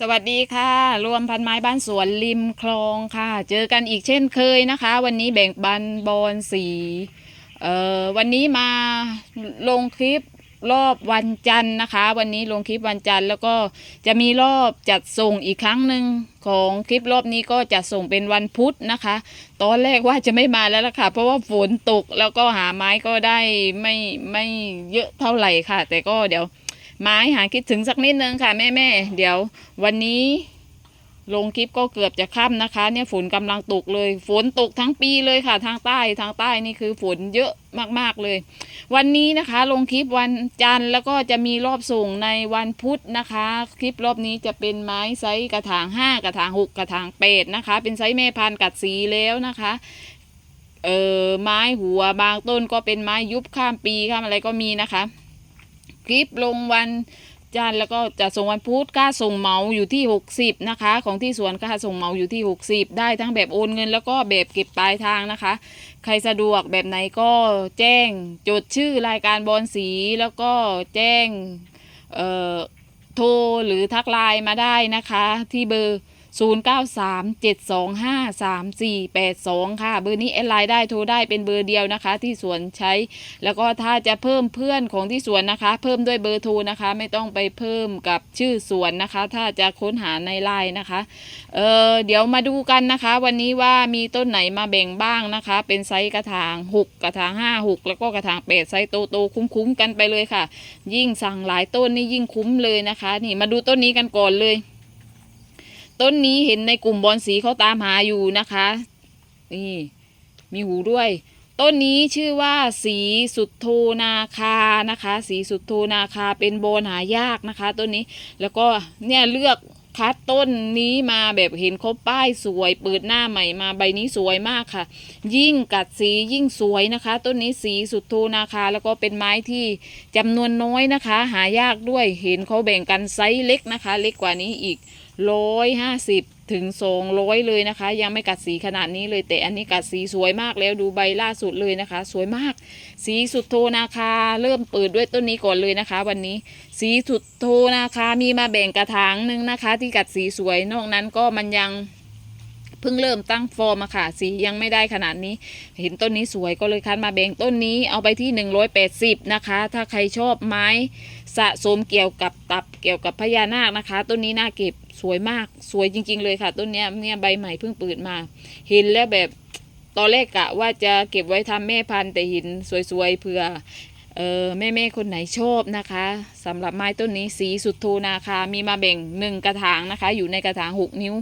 สวัสดีค่ะ รวมพันไม้บ้านสวนริมคลองค่ะ เจอกันอีกเช่นเคยนะคะ วันนี้แบ่งบันบอลสีเอ่อวันนี้มาลงคลิปรอบวันจันทร์นะคะ วันนี้ลงคลิปวันจันทร์แล้วก็จะมีรอบจัดส่งอีกครั้งหนึ่งของคลิปรอบนี้ก็จะส่งเป็นวันพุธนะคะ ตอนแรกว่าจะไม่มาแล้วล่ะค่ะ เพราะว่าฝนตกแล้วก็หาไม้ก็ได้ไม่ไม่เยอะเท่าไหร่ค่ะ แต่ก็เดี๋ยว ไม้หาคิดถึงสักนิดนึงค่ะแม่แม่เดี๋ยววันนี้ลงคลิปก็เกือบจะค่ำนะคะ เนี่ยฝนกำลังตกเลย ฝนตกทั้งปีเลยค่ะ ทางใต้ทางใต้นี่คือฝนเยอะมากๆเลย วันนี้นะคะ ลงคลิปวันจันทร์แล้วก็จะมีรอบส่งในวันพุธนะคะ คลิปรอบนี้จะเป็นไม้ไซส์กระถางห้ากระถางหกกระถางแปดนะคะ เป็นไซส์แม่พันธุ์กัดสีแล้วนะคะเออไม้หัวบางต้นก็เป็นไม้ยุบข้ามปีข้ามอะไรก็มีนะคะ คลิปลงวันจันทร์แล้วก็จะส่งวันพุธค่าส่งเหมาอยู่ที่ 60 นะคะ ของที่สวนค่าส่งเหมาอยู่ที่ 60 ได้ทั้งแบบโอนเงิน แล้วก็แบบเก็บปลายทางนะคะ ใครสะดวกแบบไหนก็แจ้งจดชื่อรายการบอลสีแล้วก็แจ้งเอ่อโทรหรือทักไลน์มาได้นะคะ ที่เบอร์ 0937253482 ค่ะ เบอร์นี้แอดไลน์ได้โทรได้เป็นเบอร์เดียวนะคะ ที่สวนใช้ แล้วก็ถ้าจะเพิ่มเพื่อนของที่สวนนะคะ เพิ่มด้วยเบอร์โทรนะคะ ไม่ต้องไปเพิ่มกับชื่อสวนนะคะ ถ้าจะค้นหาในไลน์นะคะ เออเดี๋ยวมาดูกันนะคะ วันนี้ว่ามีต้นไหนมาแบ่งบ้างนะคะ เป็นไซส์กระถาง 6 กระถาง 5 6 แล้วก็กระถาง8ไซส์โตโตๆคุ้มๆกันไปเลยค่ะ ยิ่งสั่งหลายต้นนี่ยิ่งคุ้มเลยนะคะ นี่มาดูต้นนี้กันก่อนเลย ต้นนี้เห็นในกลุ่มบอลสีเขาตามหาอยู่นะคะ นี่มีหูด้วย ต้นนี้ชื่อว่าสีสุดโทนาคานะคะ สีสุดโทนาคาเป็นโบนหายากนะคะต้นนี้แล้วก็เนี่ยเลือกคัดต้นนี้มาแบบเห็นเขาป้ายสวยเปิดหน้าใหม่มาใบนี้สวยมากค่ะ ยิ่งกัดสียิ่งสวยนะคะ ต้นนี้สีสุดโทนาคาแล้วก็เป็นไม้ที่จำนวนน้อยนะคะ หายากด้วยเห็นเขาแบ่งกันไซส์เล็กนะคะ เล็กกว่านี้อีก ร้อยห้าสิบถึงสองร้อยเลยนะคะ ยังไม่กัดสีขนาดนี้เลยแต่อันนี้กัดสีสวยมากแล้วดูใบล่าสุดเลยนะคะ สวยมาก สีสุดโทนาคา เริ่มเปิดด้วยต้นนี้ก่อนเลยนะคะ วันนี้สีสุดโทนาคามีมาแบ่งกระถางหนึ่งนะคะ ที่กัดสีสวยนอกนั้นก็มันยังเพิ่งเริ่มตั้งฟอร์มอะค่ะ สียังไม่ได้ขนาดนี้ เห็นต้นนี้สวยก็เลยคัดมาแบ่งต้นนี้เอาไปที่ 180 นะคะ ถ้าใครชอบไม้สะสมเกี่ยวกับตับเกี่ยวกับพญานาคนะคะ ต้นนี้น่าเก็บ สวยมากสวยจริง ๆ เลยค่ะ ต้นเนี้ยเนี่ยใบใหม่เพิ่งเปิดมา เห็นแล้วแบบตอนแรกกะว่าจะเก็บไว้ทำแม่พันธุ์แต่เห็นสวยๆเผื่อ เออแม่แม่ๆคนไหนชอบนะคะสำหรับไม้ต้นนี้สีสุดโทนาคามีมาแบ่งหนึ่งกระถางนะคะ อยู่ในกระถางหกนิ้ว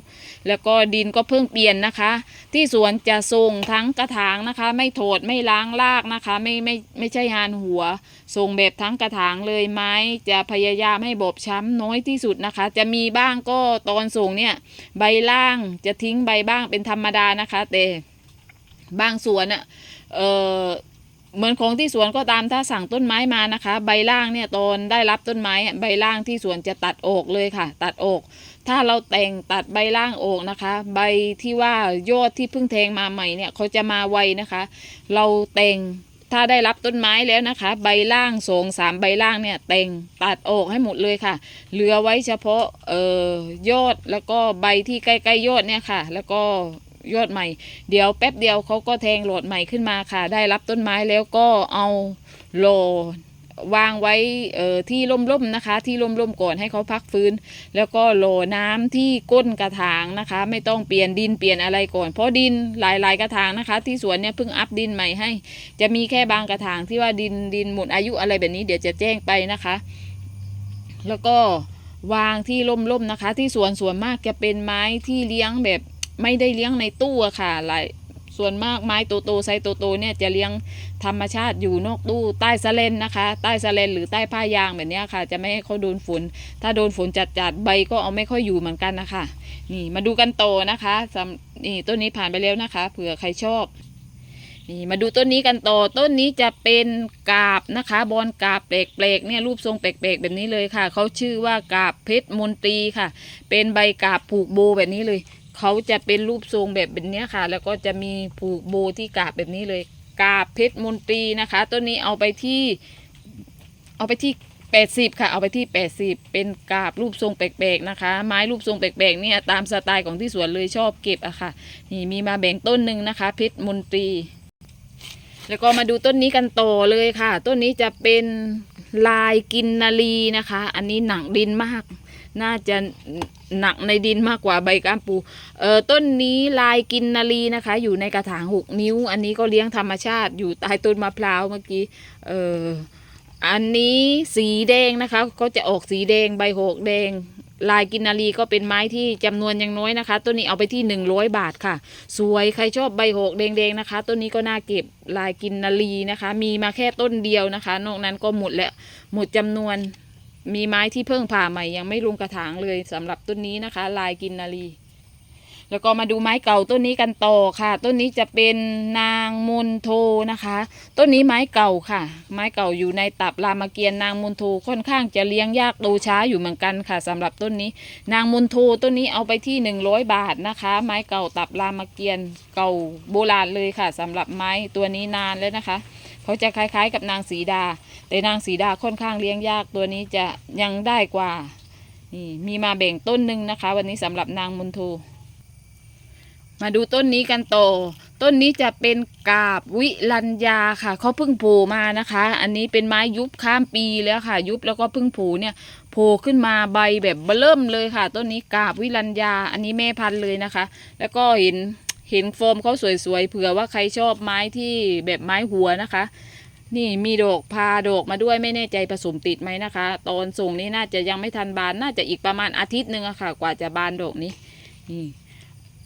แล้วก็ดินก็เพิ่งเปลี่ยนนะคะ ที่สวนจะส่งทั้งกระถางนะคะ ไม่โถดไม่ล้างรากนะคะ ไม่ไม่ไม่ใช่หานหัวส่งแบบทั้งกระถางเลยไม้จะพยายามให้บอบช้ำน้อยที่สุดนะคะ จะมีบ้างก็ตอนส่งเนี่ยใบล่างจะทิ้งใบบ้างเป็นธรรมดานะคะแต่บางสวนอะเออ เหมือนของที่สวนก็ตามถ้าสั่งต้นไม้มานะคะ ใบล่างเนี่ยตอนได้รับต้นไม้ใบล่างที่สวนจะตัดออกเลยค่ะ ตัดออก ถ้าเราแต่งตัดใบล่างออกนะคะ ใบที่ว่ายอดที่เพิ่งแทงมาใหม่เนี่ยเขาจะมาไวนะคะ เราแต่งถ้าได้รับต้นไม้แล้วนะคะ ใบล่างสองสามใบล่างเนี่ยแต่งตัดออกให้หมดเลยค่ะ เหลือไว้เฉพาะเอ่อยอดแล้วก็ใบที่ใกล้ๆยอดเนี่ยค่ะ แล้วก็ ยอดใหม่ เดี๋ยวแป๊บเดียวเขาก็แทงโหลดใหม่ขึ้นมาค่ะ ได้รับต้นไม้แล้วก็เอาโหลวางไว้เอ่อที่ร่มๆนะคะ ที่ร่มๆก่อนให้เขาพักฟื้น แล้วก็โหลน้ำที่ก้นกระถางนะคะ ไม่ต้องเปลี่ยนดินเปลี่ยนอะไรก่อน เพราะดินหลายๆกระถางนะคะ ที่สวนเนี่ยเพิ่งอัพดินใหม่ให้ จะมีแค่บางกระถางที่ว่าดินดินหมดอายุอะไรแบบนี้เดี๋ยวจะแจ้งไปนะคะ แล้วก็วางที่ร่มๆนะคะ ที่สวนส่วนมากจะเป็นไม้ที่เลี้ยงแบบ ไม่ได้เลี้ยงในตู้ค่ะหลายส่วนมากไม้โตๆไซส์โตๆเนี่ยจะเลี้ยงธรรมชาติอยู่นอกตู้ใต้สะเลนนะคะ ใต้สะเลนหรือใต้ผ้ายางแบบนี้ค่ะ จะไม่ให้เขาโดนฝน ถ้าโดนฝนจัดๆใบก็เอาไม่ค่อยอยู่เหมือนกันนะคะนี่มาดูกันโตนะคะนี่ต้นนี้ผ่านไปแล้วนะคะ เผื่อใครชอบนี่มาดูต้นนี้กันต่อต้นนี้จะเป็นกาบนะคะ บอลกาบแปลกๆเนี่ยรูปทรงแปลกๆแบบนี้เลยค่ะเขาชื่อว่ากาบเพชรมนตรีค่ะ เป็นใบกาบผูกโบแบบนี้เลย เขาจะเป็นรูปทรงแบบแบบนี้ค่ะ แล้วก็จะมีผูกโบที่กาบแบบนี้เลย กาบเพชรมนตรีนะคะ ต้นนี้เอาไปที่ เอาไปที่80ค่ะ เอาไปที่80เป็นกาบรูปทรงแปลกๆนะคะ ไม้รูปทรงแปลกๆเนี่ยตามสไตล์ของที่สวนเลยชอบเก็บอะค่ะ นี่มีมาแบ่งต้นหนึ่งนะคะ เพชรมนตรี แล้วก็มาดูต้นนี้กันต่อเลยค่ะ ต้นนี้จะเป็นลายกินนาลีนะคะ อันนี้หนักดินมาก น่าจะหนักในดินมากกว่าใบก้ามปู เอ่อต้นนี้ลายกินนาลีนะคะ อยู่ในกระถางหกนิ้ว อันนี้ก็เลี้ยงธรรมชาติอยู่ใต้ต้นมะพร้าวเมื่อกี้ เอ่ออันนี้สีแดงนะคะก็จะออกสีแดงใบหกแดง ลายกินนารีก็เป็นไม้ที่จำนวนยังน้อยนะคะ ต้นนี้เอาไปที่100บาทค่ะ สวยใครชอบใบหกแดงๆนะคะ ต้นนี้ก็น่าเก็บลายกินนารีนะคะ มีมาแค่ต้นเดียวนะคะ นอกนั้นก็หมดแล้วหมดจำนวน มีไม้ที่เพิ่งผ่าใหม่ยังไม่ลงกระถางเลยสำหรับต้นนี้นะคะ ลายกินนารีแล้วก็มาดูไม้เก่าต้นนี้กันต่อค่ะ ต้นนี้จะเป็นนางมนโทนะคะ ต้นนี้ไม้เก่าค่ะ ไม้เก่าอยู่ในตับรามเกียร์นางมนโทค่อนข้างจะเลี้ยงยากโตช้าอยู่เหมือนกันค่ะสำหรับต้นนี้ นางมนโทต้นนี้เอาไปที่ 100 บาทนะคะ ไม้เก่าตับรามเกียร์เก่าโบราณเลยค่ะสำหรับไม้ตัวนี้นานแล้วนะคะ เขาจะคล้ายๆ กับนางสีดา แต่นางสีดาค่อนข้างเลี้ยงยากตัวนี้จะยังได้กว่านี่มีมาแบ่งต้นหนึ่งนะคะ วันนี้สำหรับนางมุนโทมาดูต้นนี้กันโต ต้นนี้จะเป็นกาบวิลัญญาค่ะ เขาเพิ่งโผล่มานะคะ อันนี้เป็นไม้ยุบข้ามปีแล้วค่ะ ยุบแล้วก็เพิ่งโผล่เนี่ย โผล่ขึ้นมาใบแบบเบิ่มเลยค่ะ ต้นนี้กาบวิลัญญา อันนี้แม่พันธุ์เลยนะคะ แล้วก็เห็น เห็นโฟมเขาสวยๆเผื่อว่าใครชอบไม้ที่แบบไม้หัวนะคะ นี่มีดอกพาดอกมาด้วยไม่แน่ใจผสมติดไหมนะคะ ตอนส่งนี้น่าจะยังไม่ทันบานน่าจะอีกประมาณอาทิตย์หนึ่งอะค่ะ กว่าจะบานดอกนี้นี่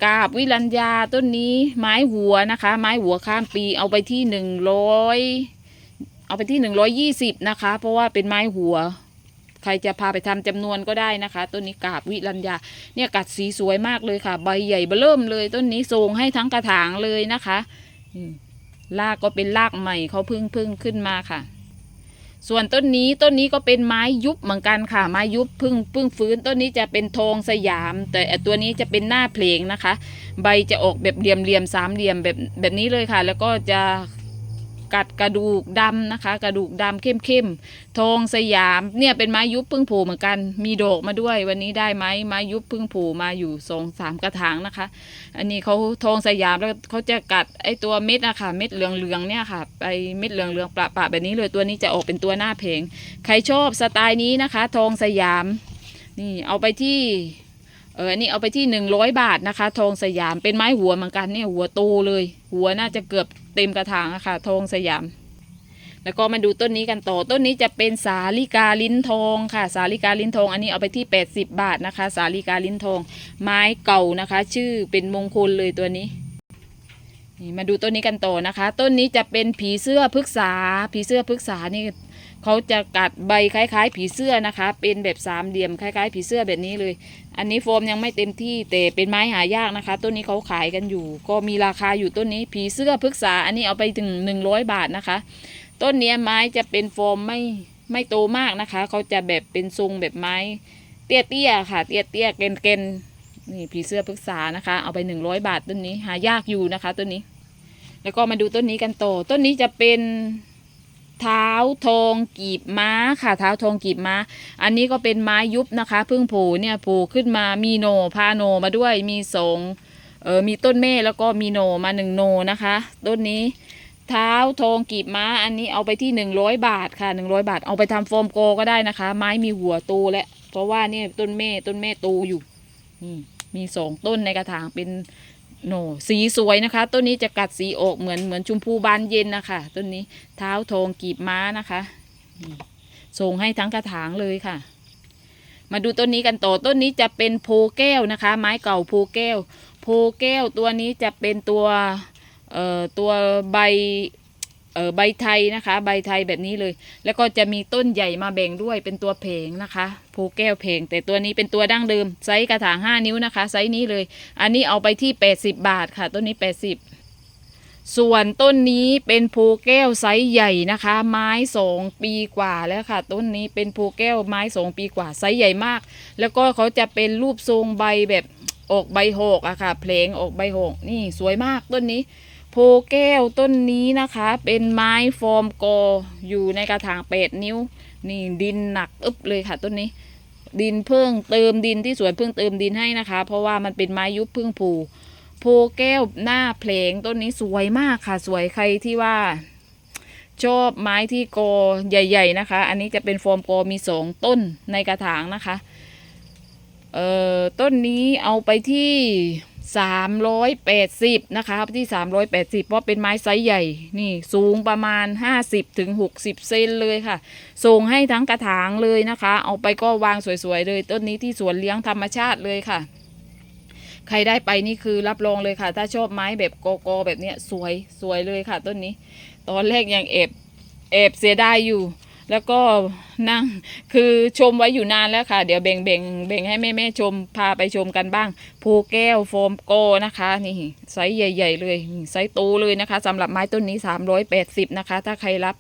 กาบวิรัญญาต้นนี้ไม้หัวนะคะ ไม้หัวข้ามปีเอาไปที่หนึ่งร้อยเอาไปที่หนึ่งร้อยยี่สิบนะคะ เพราะว่าเป็นไม้หัว ใครจะพาไปทำจำนวนก็ได้นะคะ ต้นนี้กาบวิรัญญาเนี่ยกัดสีสวยมากเลยค่ะ ใบใหญ่เบิ่มเลย ต้นนี้ทรงให้ทั้งกระถางเลยนะคะรากก็เป็นรากใหม่เขาพึ่งพึ่งขึ้นมาค่ะ ส่วนต้นนี้ต้นนี้ก็เป็นไม้ยุบเหมือนกันค่ะ ไม้ยุบพึ่งพึ่งฟื้นต้นนี้จะเป็นทองสยาม แต่ตัวนี้จะเป็นหน้าเพลงนะคะ ใบจะออกแบบเหลี่ยมเหลี่ยมสามเหลี่ยมแบบแบบนี้เลยค่ะ แล้วก็จะ กัดกระดูกดำนะคะ กระดูกดำเข้มเข้มๆทองสยามเนี่ยเป็นไม้ยุบพึ่งผล่เหมือนกัน มีดอกมาด้วยวันนี้ได้ไหมไม้ยุบพึ่งผล่มาอยู่สองสามกระถางนะคะ อันนี้เขาทองสยามแล้วเขาจะกัดไอตัวเม็ดอะคะเม็ดเหลืองๆเนี่ยค่ะไปเม็ดเหลืองๆประปะแบบนี้เลยตัวนี้จะออกเป็นตัวหน้าเพลงใครชอบสไตล์นี้นะคะ ทองสยามนี่เอาไปที่เอออันนี้เอาไปที่หนึ่งร้อยบาทนะคะ ทองสยามเป็นไม้หัวเหมือนกันเนี่ยหัวโตเลย หัวน่าจะเกือบ เต็มกระถางอะค่ะ ทองสยาม แล้วก็มาดูต้นนี้กันต่อ ต้นนี้จะเป็นสาลิกาลิ้นทองค่ะ สาลิกาลิ้นทอง อันนี้เอาไปที่ 80 บาทนะคะ สาลิกาลิ้นทอง ไม้เก่านะคะ ชื่อเป็นมงคลเลยตัวนี้นี่มาดูต้นนี้กันต่อนะคะ ต้นนี้จะเป็นผีเสื้อพฤกษา ผีเสื้อพฤกษานี่เขาจะกัดใบคล้าย ๆ ผีเสื้อนะคะ เป็นแบบสามเหลี่ยมคล้าย ๆ ผีเสื้อแบบนี้เลย อันนี้โฟมยังไม่เต็มที่แต่เป็นไม้หายากนะคะ ต้นนี้เขาขายกันอยู่ ก็มีราคาอยู่ต้นนี้ ผีเสื้อพฤกษา อันนี้เอาไปถึงหนึ่งร้อยบาทนะคะ ต้นนี้ไม้จะเป็นโฟมไม่ไม่โตมากนะคะ เขาจะแบบเป็นทรงแบบไม้ เตี้ยๆค่ะ เตี้ยๆเกนๆนี่ผีเสื้อพฤกษานะคะ เอาไปหนึ่งร้อยบาทต้นนี้หายากอยู่นะคะต้นนี้ แล้วก็มาดูต้นนี้กันต่อต้นนี้จะเป็น เท้าทองกีบม้าค่ะเท้าทองกีบม้า อันนี้ก็เป็นไม้ยุบนะคะเพิ่งผล่เนี่ยผล่ขึ้นมามีโนพาโนมาด้วยมีสองเออมีต้นเม่แล้วก็มีโนมาหนึ่งโนนะคะ ต้นนี้เท้าทองกีบม้า อันนี้เอาไปที่หนึ่งร้อยบาทค่ะหนึ่งร้อยบาทเอาไปทำโฟมโกก็ได้นะคะ ไม้มีหัวโตแล้วเพราะว่านี่ต้นเม่ต้นเม่โตอยู่นี่มีสองต้นในกระถางเป็น โนสีสวยนะคะ ต้นนี้จะกัดสีอกเหมือนเหมือนชมพูบานเย็นนะคะต้นนี้เท้าทองกีบม้านะคะส่งให้ทั้งกระถางเลยค่ะ มาดูต้นนี้กันต่อต้นนี้จะเป็นโพแก้วนะคะ ไม้เก่าโพแก้ว โพแก้วตัวนี้จะเป็นตัวเอ่อตัวใบ เออใบไทยนะคะ ใบไทยแบบนี้เลย แล้วก็จะมีต้นใหญ่มาแบ่งด้วยเป็นตัวเพงนะคะโพแก้วเพงแต่ตัวนี้เป็นตัวดั้งเดิมไซส์กระถาง5นิ้วนะคะไซส์นี้เลย อันนี้เอาไปที่80บาทค่ะ ต้นนี้80ส่วนต้นนี้เป็นโพแก้วไซส์ใหญ่นะคะ ไม้สองปีกว่าแล้วค่ะ ต้นนี้เป็นโพแก้วไม้สองปีกว่าไซส์ใหญ่มาก แล้วก็เขาจะเป็นรูปทรงใบแบบออกใบหกอะค่ะเพลงออกใบหกนี่สวยมากต้นนี้ โพแก้วต้นนี้นะคะ เป็นไม้ฟอร์มกออยู่ในกระถางเป็ดนิ้ว นี่ดินหนักอึบเลยค่ะต้นนี้ ดินเพิ่งเติมดินที่สวนเพิ่งเติมดินให้นะคะ เพราะว่ามันเป็นไม้ยุบเพิ่งผูโพแก้วหน้าเพลงต้นนี้สวยมากค่ะ สวยใครที่ว่า ชอบไม้ที่กอใหญ่ ๆนะคะ อันนี้จะเป็นฟอร์มกอมีสองต้นในกระถางนะคะเอ่อต้นนี้เอาไปที่ สามร้อยแปดสิบนะคะที่สามร้อยแปดสิบเพราะเป็นไม้ไซส์ใหญ่นี่สูงประมาณห้าสิบถึงหกสิบเซนเลยค่ะ ส่งให้ทั้งกระถางเลยนะคะ เอาไปก็วางสวยๆเลยต้นนี้ที่สวนเลี้ยงธรรมชาติเลยค่ะ ใครได้ไปนี่คือรับรองเลยค่ะ ถ้าชอบไม้แบบโกโก้แบบเนี้ยสวยสวยเลยค่ะต้นนี้ ตอนแรกยังแอบแอบเสียดายอยู่ แล้วก็นั่งคือชมไว้อยู่นานแล้วค่ะ เดี๋ยวแบ่งแบ่งแบ่งให้แม่แม่ชมพาไปชมกันบ้างภูแก้วโฟมโกนะคะ นี่ไซส์ใหญ่ ๆ เลยไซส์โตเลยนะคะสำหรับไม้ต้นนี้ 380 นะคะ ถ้าใครรับ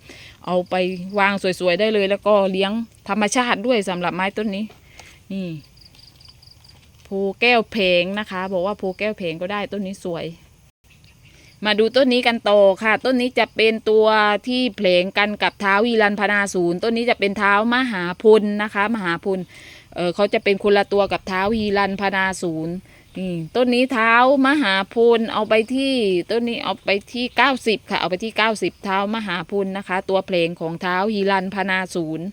เอาไปวางสวยๆได้เลย แล้วก็เลี้ยงธรรมชาติด้วยสำหรับไม้ต้นนี้ นี่ภูแก้วเพงนะคะ บอกว่าภูแก้วเพงก็ได้ต้นนี้สวย มาดูต้นนี้กันต่อค่ะ ต้นนี้จะเป็นตัวที่เพลงกันกับเท้าวีรันพนาศูนย์ต้นนี้จะเป็นเท้ามหาพุนนะคะ มหาพุนเออเขาจะเป็นคนละตัวกับเท้าวีรันพนาศูนย์นี่ต้นนี้เท้ามหาพุนเอาไปที่ต้นนี้เอาไปที่90ค่ะ เอาไปที่90เท้ามหาพุนนะคะ ตัวเพลงของเท้าฮีรันพนาศูนย์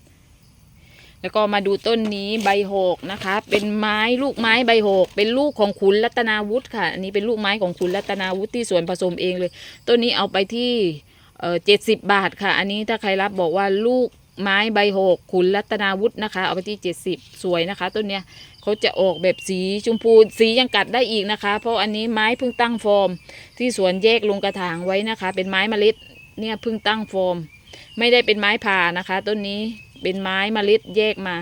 แล้วก็มาดูต้นนี้ใบหกนะคะ เป็นไม้ลูกไม้ใบหกเป็นลูกของขุนรัตนาวุฒิค่ะ อันนี้เป็นลูกไม้ของขุนรัตนาวุฒิที่สวนผสมเองเลย ต้นนี้เอาไปที่เอ่อเจ็ดสิบบาทค่ะ อันนี้ถ้าใครรับบอกว่าลูกไม้ใบหกขุนรัตนาวุฒินะคะ เอาไปที่เจ็ดสิบสวยนะคะ ต้นเนี้ยเขาจะออกแบบสีชมพูสียังกัดได้อีกนะคะ เพราะอันนี้ไม้เพิ่งตั้งฟอร์ม ที่สวนแยกลงกระถางไว้นะคะ เป็นไม้เมล็ดเนี่ยเพิ่งตั้งฟอร์ม ไม่ได้เป็นไม้ผ่านะคะ ต้นนี้ เป็นไม้เมล็ดแยกมา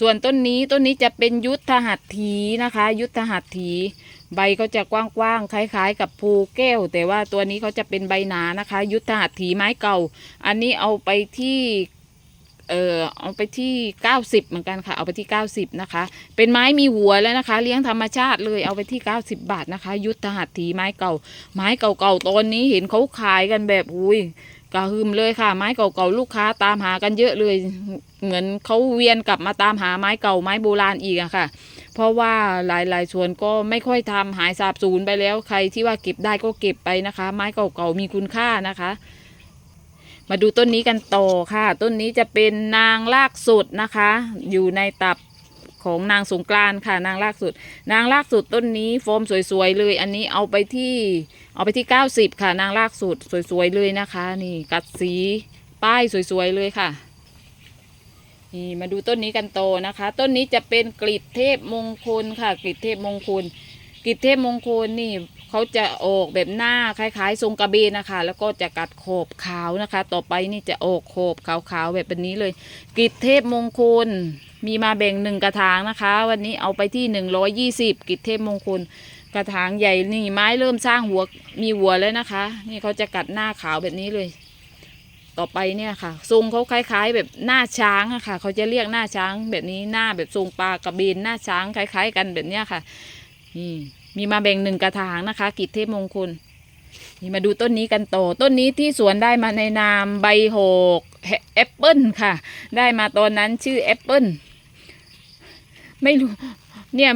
ส่วนต้นนี้ต้นนี้จะเป็นยุทธหัตถีนะคะ ยุทธหัตถี ใบก็จะกว้างๆคล้าย ๆ กับภูแก้ว แต่ว่าตัวนี้เขาจะเป็นใบหนานะคะ ยุทธหัตถีไม้เก่า อันนี้เอาไปที่เออเอาไปที่ 90 เหมือนกันค่ะ เอาไปที่ 90 นะคะ เป็นไม้มีหัวแล้วนะคะ เลี้ยงธรรมชาติเลยเอาไปที่ 90 บาทนะคะ ยุทธหัตถีไม้เก่า ไม้เก่าๆตอนนี้เห็นเขาขายกันแบบอุ้ย กระหึมเลยค่ะ ไม้เก่าๆลูกค้าตามหากันเยอะเลย เหมือนเขาเวียนกลับมาตามหาไม้เก่าไม้โบราณอีกอะค่ะ เพราะว่าหลายๆส่วนก็ไม่ค่อยทำหายสาบสูญไปแล้วใครที่ว่าเก็บได้ก็เก็บไปนะคะ ไม้เก่าๆมีคุณค่านะคะ มาดูต้นนี้กันต่อค่ะ ต้นนี้จะเป็นนางลากสุดนะคะ อยู่ในตับ ของนางสงกรานต์ค่ะนางลากสุด นางลากสุดต้นนี้โฟมสวยๆเลย อันนี้เอาไปที่เอาไปที่ 90 ค่ะ นางลากสุดสวยๆเลยนะคะ นี่กัดสีป้ายสวยๆเลยค่ะนี่มาดูต้นนี้กันโตนะคะ ต้นนี้จะเป็นกลีบเทพมงคลค่ะกลีบเทพมงคลกลีบเทพมงคลนี่เขาจะออกแบบหน้าคล้ายๆ ทรงกระเบนนะคะ แล้วก็จะกัดขอบขาวนะคะ ต่อไปนี่จะออกขอบขาวๆแบบนี้เลยกลีบเทพมงคล มีมาแบ่งหนึ่งกระถางนะคะ วันนี้เอาไปที่หนึ่งร้อยยี่สิบกิจเทพมงคล กระถางใหญ่นี่ไม้เริ่มสร้างหัวมีหัวแล้วนะคะ นี่เขาจะกัดหน้าขาวแบบนี้เลย ต่อไปเนี่ยค่ะ ทรงเขาคล้ายๆ แบบหน้าช้างอะค่ะ เขาจะเรียกหน้าช้างแบบนี้หน้าแบบทรงปลากระเบนหน้าช้างคล้าย ๆ กันแบบเนี้ยค่ะนี่มีมาแบ่งหนึ่งกระถางนะคะ กิจเทพมงคลนี่มาดูต้นนี้กันต่อต้นนี้ที่สวนได้มาในนามใบหกแอปเปิลค่ะ ได้มาตอนนั้นชื่อแอปเปิล ไม่รู้ เนี่ย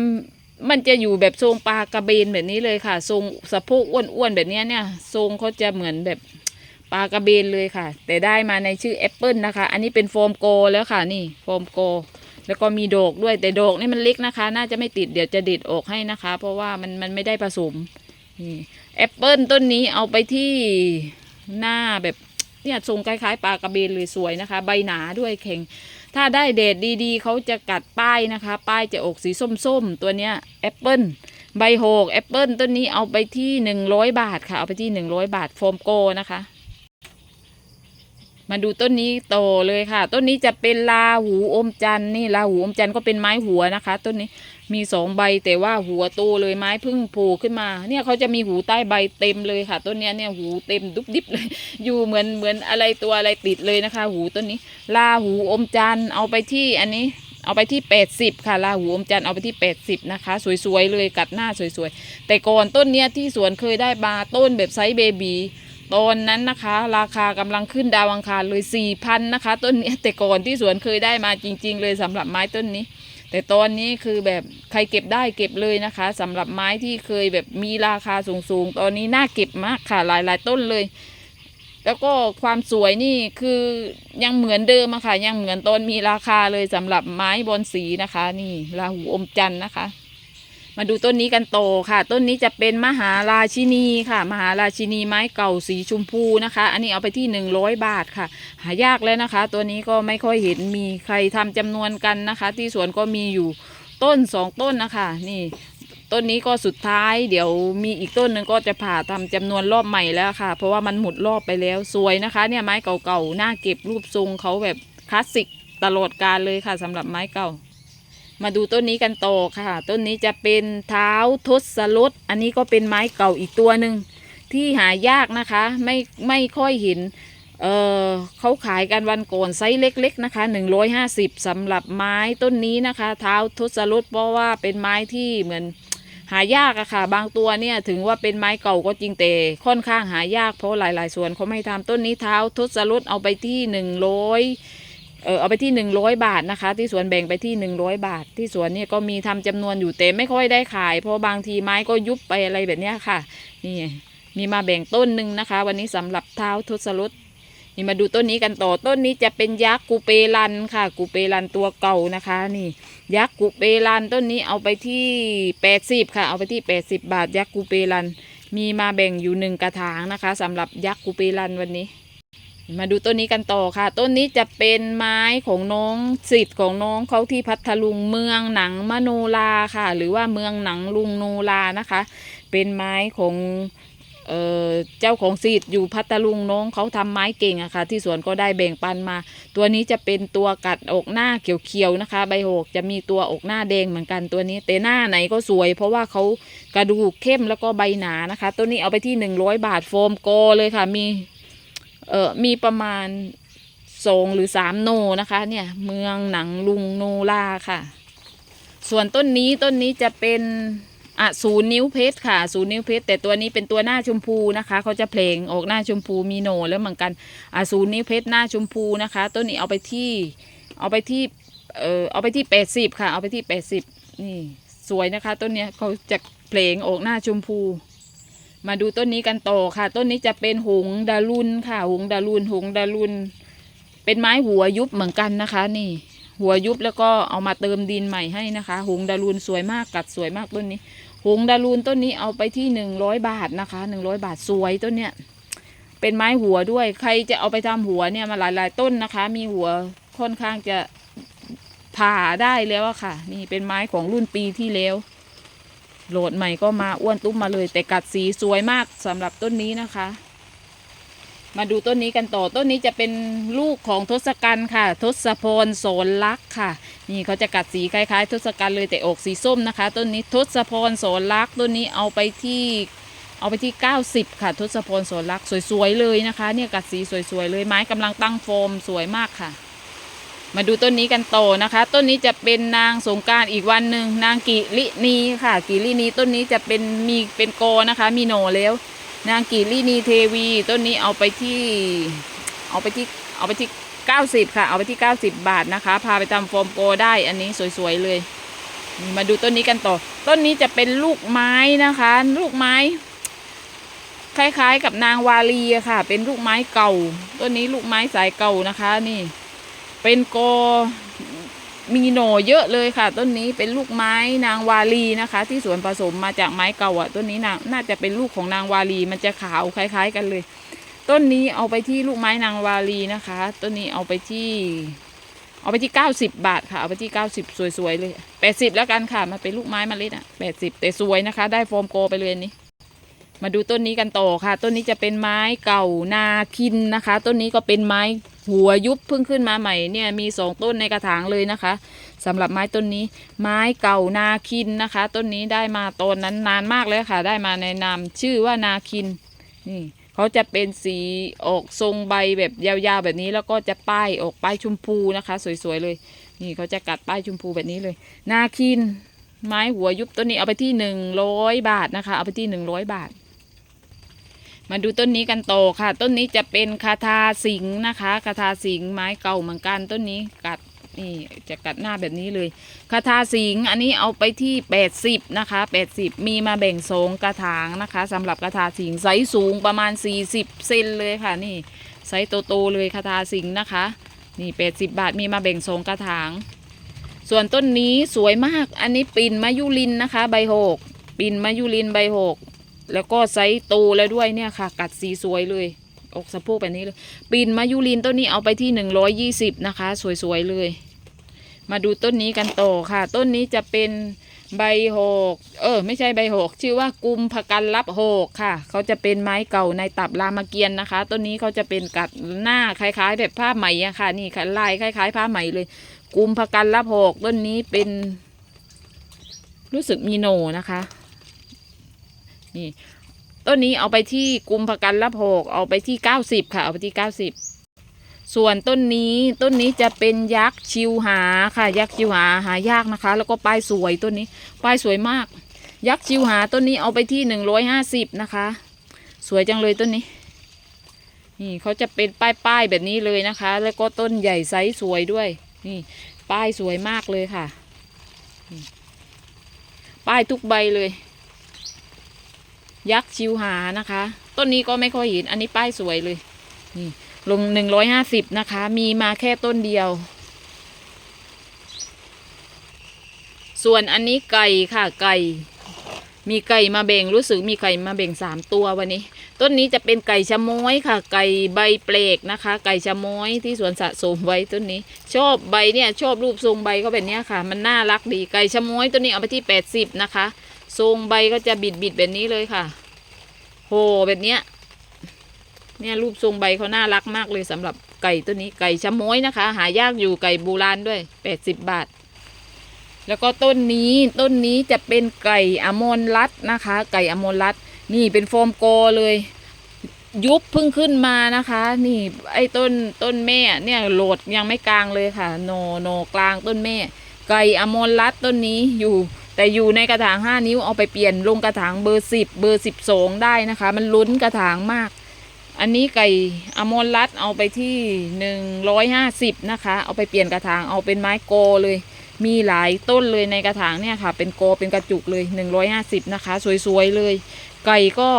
มันจะอยู่แบบทรงปลากระเบนแบบนี้เลยค่ะ ทรงสะโพกอ้วนๆแบบนี้เนี่ย ทรงเขาจะเหมือนแบบปลากระเบนเลยค่ะ แต่ได้มาในชื่อแอปเปิลนะคะ อันนี้เป็นโฟมโกแล้วค่ะ นี่โฟมโก แล้วก็มีโดกด้วยแต่โดกนี่มันเล็กนะคะ น่าจะไม่ติดเดี๋ยวจะดิดออกให้นะคะ เพราะว่ามันมันไม่ได้ผสมนี่แอปเปิลต้นนี้เอาไปที่หน้าแบบเนี่ยทรงคล้ายๆปลากระเบนเลยสวยนะคะ ใบหนาด้วยแข็ง ถ้าได้เดดดีๆ เขาจะกัดป้ายนะคะ ป้ายจะออกสีส้มๆ ตัวเนี้ยแอปเปิลใบโหกแอปเปิลต้นนี้เอาไปที่หนึ่งร้อยบาทค่ะ เอาไปที่หนึ่งร้อยบาทโฟมโกนะคะ มาดูต้นนี้โตเลยค่ะ ต้นนี้จะเป็นลาหูอมจันนี่ลาหูอมจันก็เป็นไม้หัวนะคะ ต้นนี้มีสองใบแต่ว่าหัวโตเลยไม้พึ่งโผล่ขึ้นมา เนี่ยเขาจะมีหูใต้ใบเต็มเลยค่ะ ต้นนี้เนี่ยหูเต็มดุบดิบเลย อยู่เหมือนเหมือนอะไรตัวอะไรติดเลยนะคะ หูต้นนี้ลาหูอมจันเอาไปที่อันนี้เอาไปที่ 80 ค่ะลาหูอมจันเอาไปที่ 80 นะคะ สวยๆเลยกัดหน้าสวยๆ แต่ก่อนต้นเนี้ยที่สวนเคยได้บาต้นแบบไซส์เบบี ตอนนั้นนะคะ ราคากำลังขึ้นดาวอังคารเลยสี่พันนะคะ ต้นนี้แต่ก่อนที่สวนเคยได้มาจริง ๆ เลยสำหรับไม้ต้นนี้ แต่ตอนนี้คือแบบใครเก็บได้เก็บเลยนะคะสำหรับไม้ที่เคยแบบมีราคาสูงๆ ตอนนี้น่าเก็บมากค่ะหลายๆต้นเลย แล้วก็ความสวยนี่คือยังเหมือนเดิมอะค่ะ ยังเหมือนตอนมีราคาเลยสำหรับไม้บอนสีนะคะ นี่ราหูอมจันทร์นะคะ มาดูต้นนี้กันโตค่ะ ต้นนี้จะเป็นมหาราชินีค่ะ มหาราชินีไม้เก่าสีชมพูนะคะ อันนี้เอาไปที่หนึ่งร้อยบาทค่ะ หายากแล้วนะคะ ตัวนี้ก็ไม่ค่อยเห็นมีใครทำจำนวนกันนะคะ ที่สวนก็มีอยู่ต้นสองต้นนะคะ นี่ต้นนี้ก็สุดท้ายเดี๋ยวมีอีกต้นหนึ่งก็จะผ่าทำจำนวนรอบใหม่แล้วค่ะ เพราะว่ามันหมดรอบไปแล้วสวยนะคะ เนี่ยไม้เก่าๆน่าเก็บรูปทรงเขาแบบคลาสสิกตลอดกาลเลยค่ะสำหรับไม้เก่า มาดูต้นนี้กันต่อค่ะ ต้นนี้จะเป็นเท้าทศรถอันนี้ก็เป็นไม้เก่าอีกตัวหนึ่งที่หายากนะคะ ไม่ไม่ค่อยเห็นเออเขาขายกันวันก่อนไซส์เล็ก ๆ นะคะ150สำหรับไม้ต้นนี้นะคะ เท้าทศรถเพราะว่าเป็นไม้ที่เหมือนหายากอะค่ะ บางตัวเนี่ยถึงว่าเป็นไม้เก่าก็จริงแต่ค่อนข้างหายากเพราะหลาย ๆ ส่วนเขาไม่ทำต้นนี้เท้าทศรถเอาไปที่หนึ่งร้ อยเออเอาไปที่หนึ่งร้อยบาทนะคะ ที่สวนแบ่งไปที่หนึ่งร้อยบาท ที่สวนเนี่ยก็มีทำจำนวนอยู่แต่ไม่ค่อยได้ขาย เพราะบางทีไม้ก็ยุบไปอะไรแบบเนี้ยค่ะ นี่มีมาแบ่งต้นหนึ่งนะคะ วันนี้สำหรับเท้าทศรถนี่มาดูต้นนี้กันต่อต้นนี้จะเป็นยักษ์กูเปรันค่ะ กูเปรันตัวเก่านะคะ นี่ ยักษ์กุเปรันต้นนี้เอาไปที่แปดสิบค่ะ เอาไปที่แปดสิบบาทยักษ์กุเปรันมีมาแบ่งอยู่หนึ่งกระถางนะคะสำหรับยักษ์กุเปรันวันนี้ มาดูต้นนี้กันต่อค่ะ ต้นนี้จะเป็นไม้ของน้องสิทธิ์ของน้องเขาที่พัทลุงเมืองหนังมโนราค่ะ หรือว่าเมืองหนังลุงโนรานะคะ เป็นไม้ของเออเจ้าของสิทธิ์อยู่พัทลุงน้องเขาทำไม้เก่งอะค่ะ ที่สวนก็ได้แบ่งปันมา ตัวนี้จะเป็นตัวกัดอกหน้าเขียวๆนะคะ ใบหกจะมีตัวอกหน้าแดงเหมือนกันตัวนี้ แต่หน้าไหนก็สวย เพราะว่าเขากระดูกเข้มแล้วก็ใบหนานะคะ ตัวนี้เอาไปที่หนึ่งร้อยบาทโฟมโกเลยค่ะมี เออมีประมาณสองหรือสามโนนะคะ เนี่ย เมืองหนังลุงโนราค่ะ ส่วนต้นนี้ต้นนี้จะเป็นอะศูนย์นิ้วเพชรค่ะศูนย์นิ้วเพชรแต่ตัวนี้เป็นตัวหน้าชมพูนะคะเขาจะเพลงออกหน้าชมพูมีโนแล้วเหมือนกันอะศูนย์นิ้วเพชรหน้าชมพูนะคะ ต้นนี้เอาไปที่เอาไปที่เออเอาไปที่แปดสิบค่ะ เอาไปที่แปดสิบนี่สวยนะคะ ต้นเนี้ยเขาจะเพลงออกหน้าชมพู มาดูต้นนี้กันต่อค่ะ ต้นนี้จะเป็นหงดารุนค่ะ หงดารุนหงดารุนเป็นไม้หัวยุบเหมือนกันนะคะ นี่ หัวยุบแล้วก็เอามาเติมดินใหม่ให้นะคะ หงดารุนสวยมากกัดสวยมากต้นนี้ หงดารุนต้นนี้เอาไปที่หนึ่งร้อยบาทนะคะหนึ่งร้อยบาทสวยต้นเนี้ยเป็นไม้หัวด้วย ใครจะเอาไปทำหัวเนี่ยมาหลายๆ ต้นนะคะ มีหัวค่อนข้างจะผ่าได้แล้วค่ะ นี่เป็นไม้ของรุ่นปีที่แล้ว โหลดใหม่ก็มาอ้วนตุ้มมาเลย แต่กัดสีสวยมากสำหรับต้นนี้นะคะ มาดูต้นนี้กันต่อต้นนี้จะเป็นลูกของทศกัณฐ์ค่ะ ทศพรโสนลักษ์ค่ะ นี่เขาจะกัดสีคล้ายๆ ทศกัณฐ์เลยแต่ออกสีส้มนะคะ ต้นนี้ทศพรโสนลักษ์ต้นนี้เอาไปที่เอาไปที่ 90 ค่ะ ทศพรโสนลักษ์สวยๆเลยนะคะ เนี่ยกัดสีสวยๆเลยไม้กำลังตั้งโฟมสวยมากค่ะ มาดูต้นนี้กันต่อนะคะ ต้นนี้จะเป็นนางสงการอีกวันหนึ่งนางกิรินีค่ะ กิรินีต้นนี้จะเป็นมีเป็นโกนะคะ มีโนแล้ว นางกิรินีเทวี ต้นนี้เอาไปที่เอาไปที่เอาไปที่90ค่ะ เอาไปที่90บาทนะคะ พาไปทำโฟมโกได้อันนี้สวยๆเลย มาดูต้นนี้กันต่อ ต้นนี้จะเป็นลูกไม้นะคะ ลูกไม้ คล้ายๆกับนางวาลีค่ะ เป็นลูกไม้เก่า ต้นนี้ลูกไม้สายเก่านะคะนี่ เป็นโกมีโหน่เยอะเลยค่ะ ต้นนี้เป็นลูกไม้นางวาลีนะคะ ที่สวนผสมมาจากไม้เก่าอะต้นนี้นางน่าจะเป็นลูกของนางวาลีมันจะขาวคล้าย ๆ กันเลย ต้นนี้เอาไปที่ลูกไม้นางวาลีนะคะ ต้นนี้เอาไปที่ เอาไปที่เก้าสิบบาทค่ะเอาไปที่เก้าสิบสวยๆเลยแปดสิบแล้วกันค่ะมันเป็นลูกไม้เมล็ดอะแปดสิบแต่สวยนะคะ ได้โฟมโกไปเลยอันนี้มาดูต้นนี้กันต่อค่ะ ต้นนี้จะเป็นไม้เก่านาคินนะคะ ต้นนี้ก็เป็นไม้ หัวยุบเพิ่งขึ้นมาใหม่เนี่ยมีสองต้นในกระถางเลยนะคะสำหรับไม้ต้นนี้ ไม้เก่านาคินนะคะ ต้นนี้ได้มาตอนนั้นนานมากแล้วค่ะ ได้มาในนามชื่อว่านาคินนี่เขาจะเป็นสีออกทรงใบแบบยาวๆแบบนี้แล้วก็จะป้ายออกป้ายชมพูนะคะ สวยๆเลย นี่เขาจะกัดป้ายชมพูแบบนี้เลย นาคิน ไม้หัวยุบต้นนี้เอาไปที่หนึ่งร้อยบาทนะคะ เอาไปที่หนึ่งร้อยบาท มาดูต้นนี้กันต่อค่ะ ต้นนี้จะเป็นคาทาสิงนะคะคาทาสิงไม้เก่าเหมือนกันต้นนี้กัดนี่จะกัดหน้าแบบนี้เลยคาทาสิงอันนี้เอาไปที่ 80 นะคะ 80 มีมาแบ่งสองกระถางนะคะสำหรับกระถาสิงไซส์สูงประมาณ 40 เซนเลยค่ะนี่ไซส์โตๆเลยคาทาสิงนะคะ นี่ 80 บาทมีมาแบ่งสองกระถาง ส่วนต้นนี้สวยมากอันนี้ปิ่นมายุลินนะคะ ใบหกปิ่นมายุลินใบหก แล้วก็ไซส์โตแล้วด้วยเนี่ยค่ะ กัดสีสวยเลยอกสะโพกแบบนี้เลยปิ่นมายุลินต้นนี้เอาไปที่หนึ่งร้อยยี่สิบนะคะ สวยๆเลย มาดูต้นนี้กันต่อค่ะ ต้นนี้จะเป็นใบหกเออ ไม่ใช่ใบหกชื่อว่ากุมพกันรับหกค่ะ เขาจะเป็นไม้เก่าในตับรามเกียรตินะคะ ต้นนี้เขาจะเป็นกัดหน้าคล้าย ๆ แบบผ้าไหมอะค่ะ นี่ค่ะลายคล้าย ๆ ผ้าไหมเลย กุมพกันรับหกต้นนี้เป็น รู้สึกมีโหนนะคะ นี่ต้นนี้เอาไปที่กุมพกันรับหกเอาไปที่เก้าสิบค่ะ เอาไปที่เก้าสิบส่วนต้นนี้ต้นนี้จะเป็นยักษ์ชิวหาค่ะ ยักษ์ชิวหาหายากนะคะ แล้วก็ป้ายสวยต้นนี้ ป้ายสวยมาก ยักษ์ชิวหาต้นนี้เอาไปที่หนึ่งร้อยห้าสิบนะคะ สวยจังเลยต้นนี้ นี่เขาจะเป็นป้ายป้ายๆแบบนี้เลยนะคะ แล้วก็ต้นใหญ่ไซส์สวยด้วย นี่ ป้ายสวยมากเลยค่ะ ป้ายทุกใบเลย ยักษ์ชิวหานะคะ ต้นนี้ก็ไม่ค่อยเห็น อันนี้ป้ายสวยเลย นี่ลงหนึ่งร้อยห้าสิบนะคะ มีมาแค่ต้นเดียว ส่วนอันนี้ไก่ค่ะไก่ มีไก่มาแบ่งรู้สึกมีไก่มาแบ่งสามตัววันนี้ ต้นนี้จะเป็นไก่ชะม้อยค่ะ ไก่ใบเปลกนะคะ ไก่ชะม้อยที่สวนสะสมไว้ต้นนี้ ชอบใบเนี่ยชอบรูปทรงใบเขาแบบนี้ค่ะ มันน่ารักดีไก่ชะม้อยต้นนี้เอาไปที่แปดสิบนะคะ ทรงใบก็จะบิดบิดๆแบบนี้เลยค่ะ โหแบบเนี้ย เนี่ยรูปทรงใบเขาน่ารักมากเลยสำหรับไก่ตัวนี้ไก่ชะม้อยนะคะ หายากอยู่ไก่โบราณด้วยแปดสิบบาท แล้วก็ต้นนี้ต้นนี้จะเป็นไก่อมรรัตน์นะคะ ไก่อมรรัตน์นี่เป็นโฟมโกเลย ยุบเพิ่งขึ้นมานะคะ นี่ไอ้ต้นต้นแม่เนี่ยโหลดยังไม่กลางเลยค่ะโนโนกลางต้นแม่ ไก่อมรรัตน์ต้นนี้อยู่ แต่อยู่ในกระถาง 5 นิ้วเอาไปเปลี่ยนลงกระถางเบอร์ 10 เบอร์ 12 ได้นะคะ มันลุ้นกระถางมาก อันนี้ไก่อมรรัตน์เอาไปที่ 150 นะคะ เอาไปเปลี่ยนกระถางเอาเป็นไม้โกเลย มีหลายต้นเลยในกระถางเนี่ยค่ะ เป็นโกเป็นกระจุกเลย 150 นะคะ สวยๆเลย ไก่ก็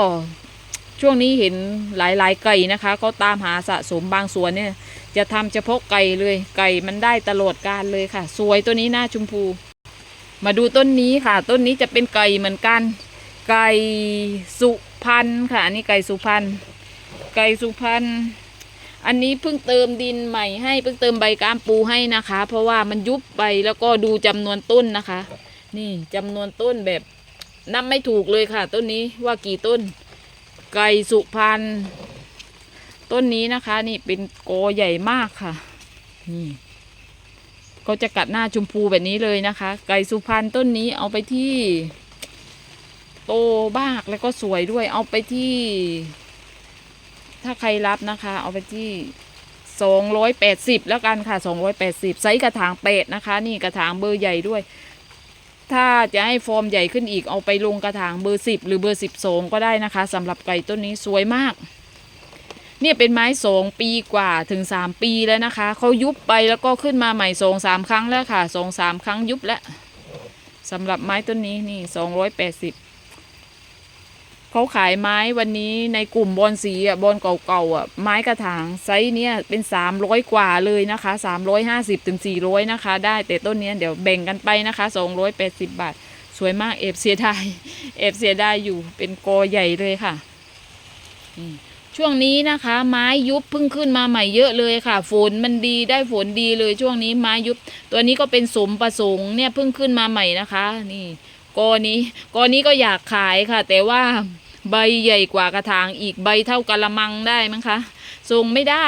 ช่วงนี้เห็นหลายๆไก่นะคะก็ตามหาสะสมบางส่วนเนี่ย จะทำเฉพาะไก่เลย ไก่มันได้ตลอดการเลยค่ะ สวยตัวนี้หน้าชมพู มาดูต้นนี้ค่ะ ต้นนี้จะเป็นไก่เหมือนกัน ไก่สุพรรณค่ะอันนี้ไก่สุพรรณไก่สุพรรณอันนี้เพิ่งเติมดินใหม่ให้เพิ่งเติมใบก้ามปูให้นะคะ เพราะว่ามันยุบไปแล้วก็ดูจำนวนต้นนะคะ นี่จำนวนต้นแบบนับไม่ถูกเลยค่ะ ต้นนี้ว่ากี่ต้น ไก่สุพรรณต้นนี้นะคะ นี่เป็นโกใหญ่มากค่ะ นี่ ก็จะกัดหน้าชมพูแบบนี้เลยนะคะ ไก่สุพรรณต้นนี้เอาไปที่ โตมากแล้วก็สวยด้วย เอาไปที่ ถ้าใครรับนะคะ เอาไปที่สองร้อยแปดสิบแล้วกันค่ะสองร้อยแปดสิบไซส์กระถางเป็ดนะคะ นี่กระถางเบอร์ใหญ่ด้วย ถ้าจะให้ฟอร์มใหญ่ขึ้นอีกเอาไปลงกระถางเบอร์สิบหรือเบอร์สิบสองก็ได้นะคะสำหรับไก่ต้นนี้สวยมาก เนี่ยเป็นไม้สองปีกว่าถึงสามปีแล้วนะคะเขายุบไปแล้วก็ขึ้นมาใหม่สองสามครั้งแล้วค่ะสองสามครั้งยุบแล้วสำหรับไม้ต้นนี้นี่สองร้อยแปดสิบเขาขายไม้วันนี้ในกลุ่มบอนสีอะบอนเก่าๆอะไม้กระถางไซส์เนี่ยเป็นสามร้อยกว่าเลยนะคะสามร้อยห้าสิบถึงสี่ร้อยนะคะ ได้แต่ต้นนี้เดี๋ยวแบ่งกันไปนะคะสองร้อยแปดสิบบาท สวยมากเอฟเสียดายเอฟเสียดายอยู่เป็นกอใหญ่เลยค่ะ อืม ช่วงนี้นะคะ ไม้ยุบเพิ่งขึ้นมาใหม่เยอะเลยค่ะ ฝนมันดีได้ฝนดีเลยช่วงนี้ไม้ยุบ ตัวนี้ก็เป็นสมประสงค์เนี่ยเพิ่งขึ้นมาใหม่นะคะ นี่กอนี้กอนี้ก็อยากขายค่ะ แต่ว่าใบใหญ่กว่ากระถางอีกใบเท่ากะละมังได้มั้งคะส่งไม่ได้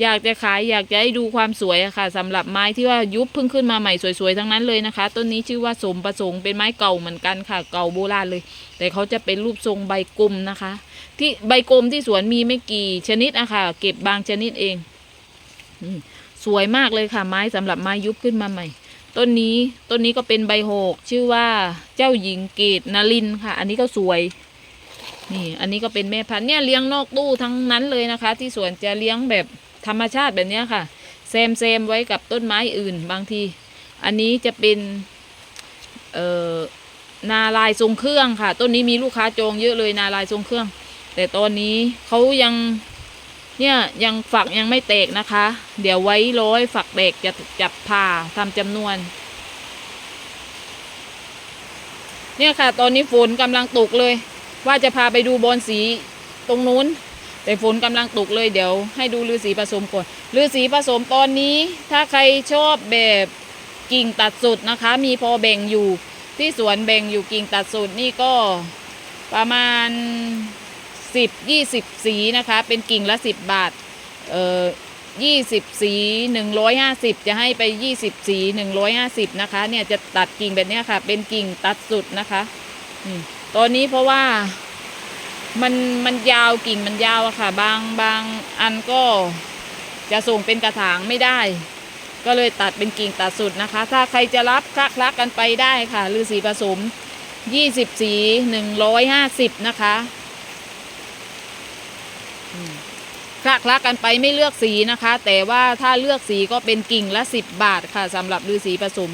อยากจะขายอยากจะให้ดูความสวยอะค่ะสำหรับไม้ที่ว่ายุบเพิ่งขึ้นมาใหม่สวยๆทั้งนั้นเลยนะคะ ต้นนี้ชื่อว่าสมประสงค์เป็นไม้เก่าเหมือนกันค่ะ เก่าโบราณเลย แต่เขาจะเป็นรูปทรงใบกลมนะคะ ที่ใบกลมที่สวนมีไม่กี่ชนิดอะค่ะ เก็บบางชนิดเองสวยมากเลยค่ะ ไม้สำหรับไม้ยุบขึ้นมาใหม่ ต้นนี้ต้นนี้ก็เป็นใบโหกชื่อว่าเจ้าหญิงเกตนลินค่ะ อันนี้ก็สวยนี่ อันนี้ก็เป็นแม่พันธุ์เนี่ยเลี้ยงนอกตู้ทั้งนั้นเลยนะคะ ที่สวนจะเลี้ยงแบบ ธรรมชาติแบบนี้ค่ะแซมแซมไว้กับต้นไม้อื่นบางที อันนี้จะเป็นเอ่อนาลายทรงเครื่องค่ะ ต้นนี้มีลูกค้าจองเยอะเลยนาลายทรงเครื่อง แต่ตอนนี้เขายังเนี่ยยังฝักยังไม่แตกนะคะ เดี๋ยวไว้ร้อยฝักแตกจะจับผ่าทำจำนวน เนี่ยค่ะ ตอนนี้ฝนกำลังตกเลย ว่าจะพาไปดูบอลสีตรงนู้น แต่ฝนกำลังตกเลยเดี๋ยวให้ดูลือสีผสมก่อนลือสีผสมตอนนี้ถ้าใครชอบแบบกิ่งตัดสุดนะคะ มีพอแบ่งอยู่ที่สวนแบ่งอยู่กิ่งตัดสุดนี่ก็ประมาณ 10 20 สีนะคะ เป็นกิ่งละ 10 บาทเอ่อ20 สี 150 จะให้ไป 20 สี 150 นะคะ เนี่ยจะตัดกิ่งแบบนี้ค่ะ เป็นกิ่งตัดสุดนะคะตอนนี้เพราะว่า มันมันยาวกิ่งมันยาวอะค่ะ บางบางอันก็จะส่งเป็นกระถางไม่ได้ ก็เลยตัดเป็นกิ่งตัดสุดนะคะ ถ้าใครจะรับคลักคลักกันไปได้ค่ะฤาษีผสม20สี150นะคะอืมคะคลักคลักกันไปไม่เลือกสีนะคะ แต่ว่าถ้าเลือกสีก็เป็นกิ่งละ10บบาทค่ะสำหรับฤาษีผสม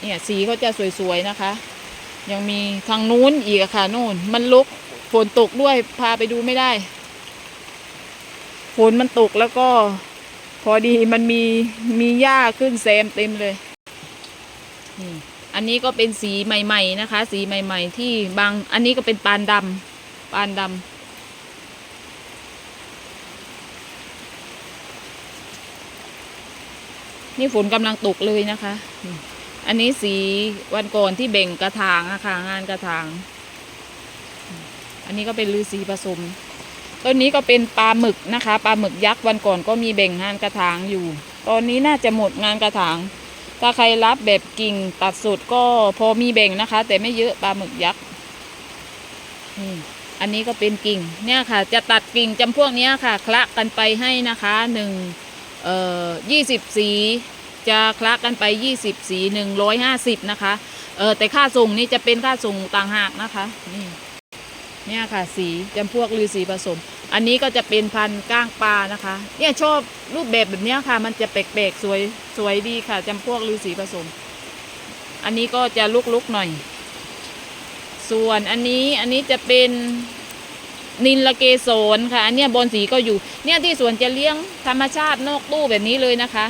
เนี่ยสีเขาจะสวยๆนะคะ ยังมีทางนู้นอีกค่ะนู่น มันลุกฝนตกด้วยพาไปดูไม่ได้ฝนมันตกแล้วก็ พอดีมันมีมีหญ้าขึ้นแซมเต็มเลยนี่อันนี้ก็เป็นสีใหม่ ๆ นะคะ สีใหม่ ๆ ที่บาง อันนี้ก็เป็นปานดำปานดำนี่ฝนกำลังตกเลยนะคะ อันนี้สีวันก่อนที่เบ่งกระถางอะค่ะงานกระถาง อันนี้ก็เป็นลือสีผสมต้นนี้ก็เป็นปลาหมึกนะคะปลาหมึกยักษ์วันก่อนก็มีแบ่งงานกระถางอยู่ ตอนนี้น่าจะหมดงานกระถาง ถ้าใครรับแบบกิ่งตัดสุดก็พอมีแบ่งนะคะ แต่ไม่เยอะปลาหมึกยักษ์อันนี้ก็เป็นกิ่ง เนี่ยค่ะ จะตัดกิ่งจำพวกเนี้ยค่ะ คละกันไปให้นะคะหนึ่งเอ่อยี่สิบสี จะคละกันไปยี่สิบสีหนึ่งร้อยห้าสิบนะคะ เออแต่ค่าส่งนี่จะเป็นค่าส่งต่างหากนะคะ นี่เนี่ยค่ะสีจำพวกลือสีผสม อันนี้ก็จะเป็นพันธุ์ก้างปลานะคะ เนี่ยชอบรูปแบบแบบเนี้ยค่ะ มันจะแปลกๆสวยสวยดีค่ะจำพวกลือสีผสม อันนี้ก็จะลุกๆหน่อย ส่วนอันนี้อันนี้จะเป็นนินละเกสรค่ะอันเนี้ยบอลสีก็อยู่ เนี่ยที่สวนจะเลี้ยงธรรมชาตินอกตู้แบบนี้เลยนะคะ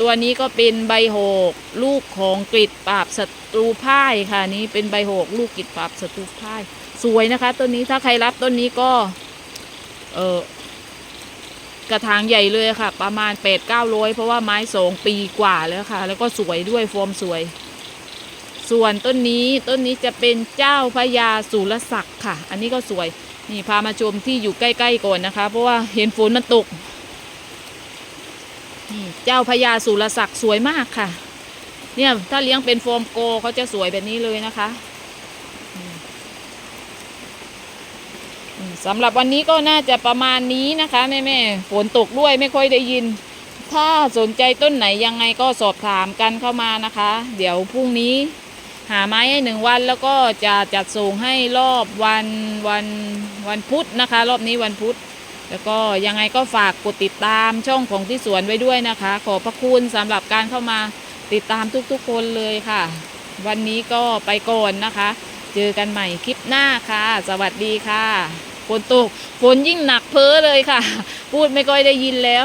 ตัวนี้ก็เป็นใบโหกลูกของกริดปราบศัตรูพ่ายค่ะนี้เป็นใบโหกลูกกริดปราบศัตรูพ่าย สวยนะคะต้นนี้ถ้าใครรับต้นนี้ก็ เออกระถางใหญ่เลยค่ะ ประมาณแปดเก้าร้อยเพราะว่าไม้สองปีกว่าแล้วค่ะ แล้วก็สวยด้วยฟอร์มสวย ส่วนต้นนี้ต้นนี้จะเป็นเจ้าพญาสุรศักดิ์ค่ะ อันนี้ก็สวยนี่พามาชมที่อยู่ใกล้ๆก่อนนะคะ เพราะว่าเห็นฝนมันตก เจ้าพญาสุรศักดิ์สวยมากค่ะ เนี่ยถ้าเลี้ยงเป็นโฟมโกเขาจะสวยแบบนี้เลยนะคะสำหรับวันนี้ก็น่าจะประมาณนี้นะคะแม่แม่ๆฝนตกด้วยไม่ค่อยได้ยิน ถ้าสนใจต้นไหนยังไงก็สอบถามกันเข้ามานะคะ เดี๋ยวพรุ่งนี้ หาไม้ให้หนึ่งวันแล้วก็จะจัดส่งให้รอบวันวันวันพุธนะคะ รอบนี้วันพุธ แล้วก็ยังไงก็ฝากกดติดตามช่องของที่สวนไว้ด้วยนะคะ ขอพระคุณสำหรับการเข้ามาติดตามทุกๆคนเลยค่ะ วันนี้ก็ไปก่อนนะคะ เจอกันใหม่คลิปหน้าค่ะ สวัสดีค่ะฝนตกฝนยิ่งหนักเพ้อเลยค่ะ พูดไม่ค่อยได้ยินแล้ว